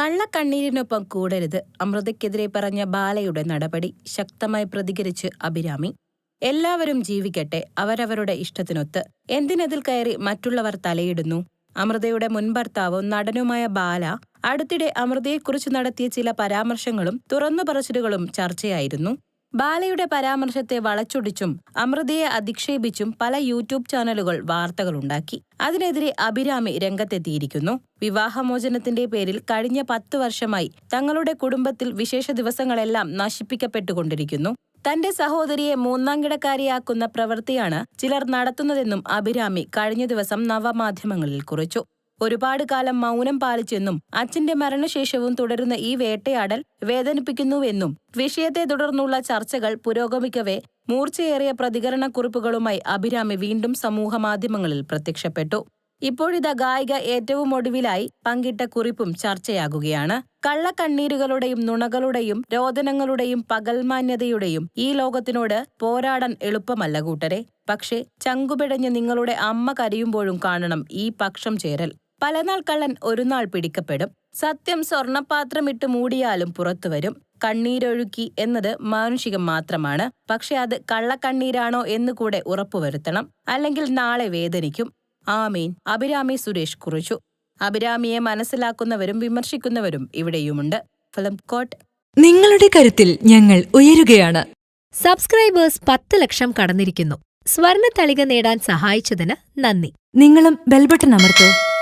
കള്ളക്കണ്ണീരിനൊപ്പം കൂടരുത്. അമൃതയ്ക്കെതിരെ പറഞ്ഞ ബാലയുടെ നടപടി ശക്തമായി പ്രതികരിച്ച് അഭിരാമി. എല്ലാവരും ജീവിക്കട്ടെ അവരവരുടെ ഇഷ്ടത്തിനൊത്ത്. എന്തിനതിൽ കയറി മറ്റുള്ളവർ തലയിടുന്നു? അമൃതയുടെ മുൻ ഭർത്താവും നടനുമായ ബാല അടുത്തിടെ അമൃതയെക്കുറിച്ച് നടത്തിയ ചില പരാമർശങ്ങളും തുറന്നു പറച്ചിലുകളും ചർച്ചയായിരുന്നു. ബാലയുടെ പരാമർശത്തെ വളച്ചൊടിച്ചും അമൃതയെ അധിക്ഷേപിച്ചും പല യൂട്യൂബ് ചാനലുകൾ വാർത്തകളുണ്ടാക്കി. അതിനെതിരെ അഭിരാമി രംഗത്തെത്തിയിരിക്കുന്നു. വിവാഹമോചനത്തിന്റെ പേരിൽ കഴിഞ്ഞ പത്തു വർഷമായി തങ്ങളുടെ കുടുംബത്തിൽ വിശേഷ ദിവസങ്ങളെല്ലാം നശിപ്പിക്കപ്പെട്ടുകൊണ്ടിരിക്കുന്നു. തന്റെ സഹോദരിയെ മൂന്നാം കിടക്കാരിയാക്കുന്ന പ്രവൃത്തിയാണ് ചിലർ നടത്തുന്നതെന്നും അഭിരാമി കഴിഞ്ഞ ദിവസം നവമാധ്യമങ്ങളിൽ കുറിച്ചു. ഒരുപാട് കാലം മൗനം പാലിച്ചെന്നും അച്ഛന്റെ മരണശേഷവും തുടരുന്ന ഈ വേട്ടയാടൽ വേദനിപ്പിക്കുന്നുവെന്നും വിഷയത്തെ തുടർന്നുള്ള ചർച്ചകൾ പുരോഗമിക്കവേ മൂർച്ചയേറിയ പ്രതികരണക്കുറിപ്പുകളുമായി അഭിരാമി വീണ്ടും സമൂഹമാധ്യമങ്ങളിൽ പ്രത്യക്ഷപ്പെട്ടു. ഇപ്പോഴിതാ ഗായിക ഏറ്റവും ഒടുവിലായി പങ്കിട്ട കുറിപ്പും ചർച്ചയാകുകയാണ്. കള്ളക്കണ്ണീരുകളുടെയും നുണകളുടെയും രോദനങ്ങളുടെയും പകൽമാന്യതയുടെയും ഈ ലോകത്തിനോട് പോരാടാൻ എളുപ്പമല്ല കൂട്ടരെ. പക്ഷേ ചങ്കുപിടഞ്ഞ് നിങ്ങളുടെ അമ്മ കരയുമ്പോഴും കാണണം ഈ പക്ഷം ചേരൽ. പലനാൾ കള്ളൻ ഒരു നാൾ പിടിക്കപ്പെടും. സത്യം സ്വർണപാത്രമിട്ട് മൂടിയാലും പുറത്തുവരും കണ്ണീരൊഴുക്കി എന്നത് മാനുഷികം മാത്രമാണ്. പക്ഷെ അത് കള്ളക്കണ്ണീരാണോ എന്ന് കൂടെ ഉറപ്പുവരുത്തണം അല്ലെങ്കിൽ നാളെ വേദനിക്കും. ആമീൻ. അഭിരാമി സുരേഷ് കുറിച്ചു. അഭിരാമിയെ മനസ്സിലാക്കുന്നവരും വിമർശിക്കുന്നവരും ഇവിടെയുമുണ്ട്. ഫിലിം കോട്ട്. നിങ്ങളുടെ കരുത്തിൽ ഞങ്ങൾ ഉയരുകയാണ്. സബ്സ്ക്രൈബേഴ്സ് പത്ത് ലക്ഷം കടന്നിരിക്കുന്നു. സ്വർണ തളിക നേടാൻ സഹായിച്ചതിന് നന്ദി. നിങ്ങളും ബെൽബട്ടൺ അമർത്തോ.